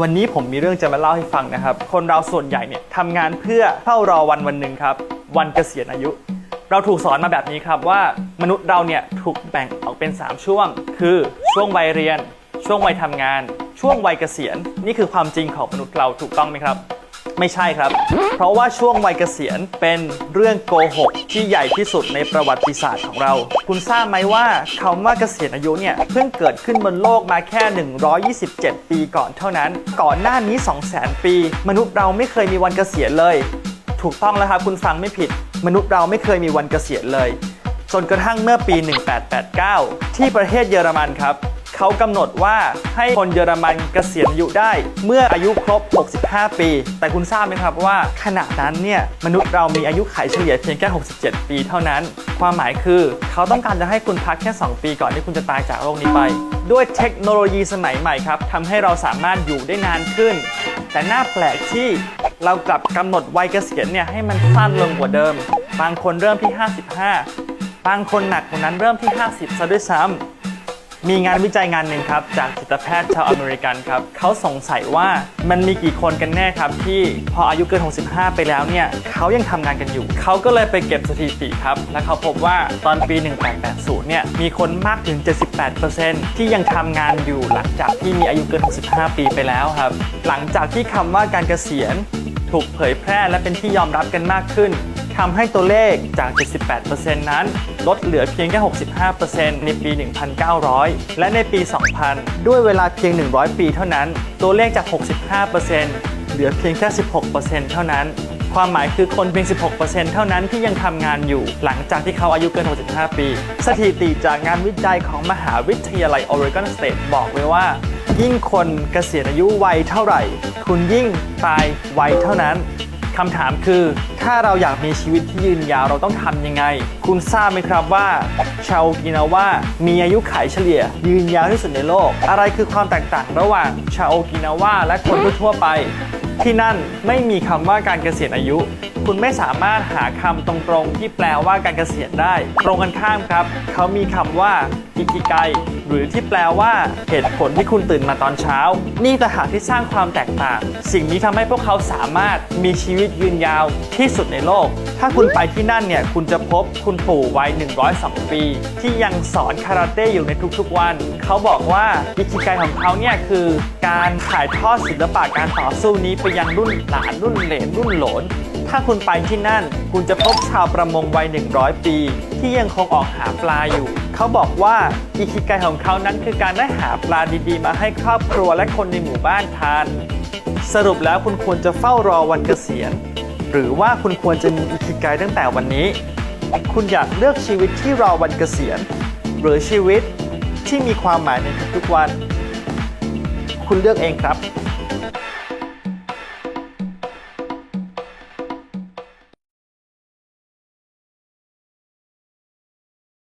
วันนี้ผมมีเรื่องจะมาเล่าให้ฟังนะครับ คนเราส่วนใหญ่เนี่ยทำงานเพื่อเฝ้ารอวันวันหนึ่งครับ วันเกษียณอายุ เราถูกสอนมาแบบนี้ครับว่ามนุษย์เราเนี่ยถูกแบ่งออกเป็น 3 ช่วง คือช่วงวัยเรียน ช่วงวัยทำงาน ช่วงวัยเกษียณ นี่คือความจริงของมนุษย์เราถูกต้องไหมครับ ไม่ใช่ครับ เพราะว่าช่วงวัยเกษียณเป็นเรื่องโกหกที่ใหญ่ที่สุดในประวัติศาสตร์ของเรา คุณทราบไหมว่าคำว่าเกษียณอายุเนี่ยเพิ่งเกิดขึ้นบนโลกมาแค่ 127 ปีก่อนเท่านั้น ก่อนหน้านี้ 200,000 ปี มนุษย์เราไม่เคยมีวันเกษียณเลย ถูกต้องแล้วครับคุณฟังไม่ผิด มนุษย์เราไม่เคยมีวันเกษียณเลย จนกระทั่งเมื่อปี 1889 ที่ประเทศเยอรมันครับ เขากำหนดว่าให้คนเยอรมันเกษียณอายุได้ เมื่ออายุครบ 65 ปี แต่คุณทราบไหมครับว่าขณะนั้นเนี่ยมนุษย์เรามีอายุขัยเฉลี่ยเพียงแค่ 67 ปีเท่านั้น ความหมายคือ เขาต้องการจะให้คุณพักแค่ 2 ปีก่อนที่คุณจะตายจากโลกนี้ไป ด้วยเทคโนโลยีสมัยใหม่ครับทำให้เราสามารถอยู่ได้นานขึ้น แต่น่าแปลกที่เรากลับกำหนดวัยเกษียณเนี่ยให้มันสั้นลงกว่าเดิม บางคนเริ่มที่ 55 บางคนหนักกว่านั้นเริ่มที่ 50 ซะด้วยซ้ำ มีงานวิจัยงานหนึ่งครับจากจิตแพทย์ชาวอเมริกันครับเขาสงสัยว่ามันมีกี่คนกันแน่ครับที่พออายุเกิน 65 ไปแล้วเนี่ยเขายังทำงานกันอยู่ เขาก็เลยไปเก็บสถิติครับ และเขาพบว่าตอนปี 1880 เนี่ยมีคนมากถึง 78%ที่ยังทำงานอยู่หลังจากที่มีอายุเกิน 65 ปีไปแล้วครับ หลังจากที่คำว่าการเกษียณถูกเผยแพร่และเป็นที่ยอมรับกันมากขึ้น ทำให้ตัวเลขจาก 78%นั้น ลดเหลือเพียงแค่ 65%ในปี 1900 และในปี 2000 ด้วยเวลาเพียง 100 ปีเท่านั้น ตัวเลขจาก 65%เหลือเพียงแค่ 16%เท่านั้น ความหมายคือคนเพียง 16%เท่านั้นที่ยังทำงานอยู่หลังจากที่เขาอายุเกิน 65 ปี สถิติจากงานวิจัยของมหาวิทยาลัย Oregon State บอกไว้ว่า ยิ่งคนเกษียณอายุไวเท่าไหร่ คุณยิ่งตายไวเท่านั้นคำถามคือ ถ้าเราอยากมีชีวิตที่ยืนยาวเราต้องทำยังไง คุณทราบไหมครับว่า ชาวกินาว่ามีอายุขัยเฉลี่ย ยืนยาวที่สุดในโลก อะไรคือความแตกต่างระหว่างชาวกินาว่าและคนทั่วไปที่นั่นไม่มีคำว่าการเกษียณอายุ คุณไม่สามารถหาคำตรงๆ ที่แปลว่าการเกษียณได้ ตรงกันข้ามครับ เขามีคำว่าอิกิไกหรือที่แปลว่าเหตุผลที่คุณตื่นมาตอนเช้า นี่ต่างหากที่สร้างความแตกต่าง สิ่งนี้ทำให้พวกเขาสามารถมีชีวิตยืนยาวที่สุดในโลก ถ้าคุณไปที่นั่นเนี่ยคุณจะพบคุณปู่วัย 102 ปี ที่ยังสอนคาราเต้อยู่ในทุกๆวัน เขาบอกว่าอิคิไกของเขาเนี่ยคือการถ่ายทอดศิลปะการต่อสู้นี้ไปยังรุ่นหลานรุ่นเหลนรุ่นหลน ถ้าคุณไปที่นั่น คุณจะพบชาวประมงวัย 100 ปี ที่ยังคงออกหาปลาอยู่ เขาบอกว่าอิคิไกของเขานั้นคือการได้หาปลาดีๆ มาให้ครอบครัวและคนในหมู่บ้านทาน สรุปแล้วคุณควรจะเฝ้ารอวันเกษียณ หรือว่าคุณควรจะมีอิคิไกตั้งแต่วันนี้ คุณอยากเลือกชีวิตที่รอวันเกษียณ หรือชีวิตที่มีความหมายในทุกๆวัน คุณเลือกเองครับ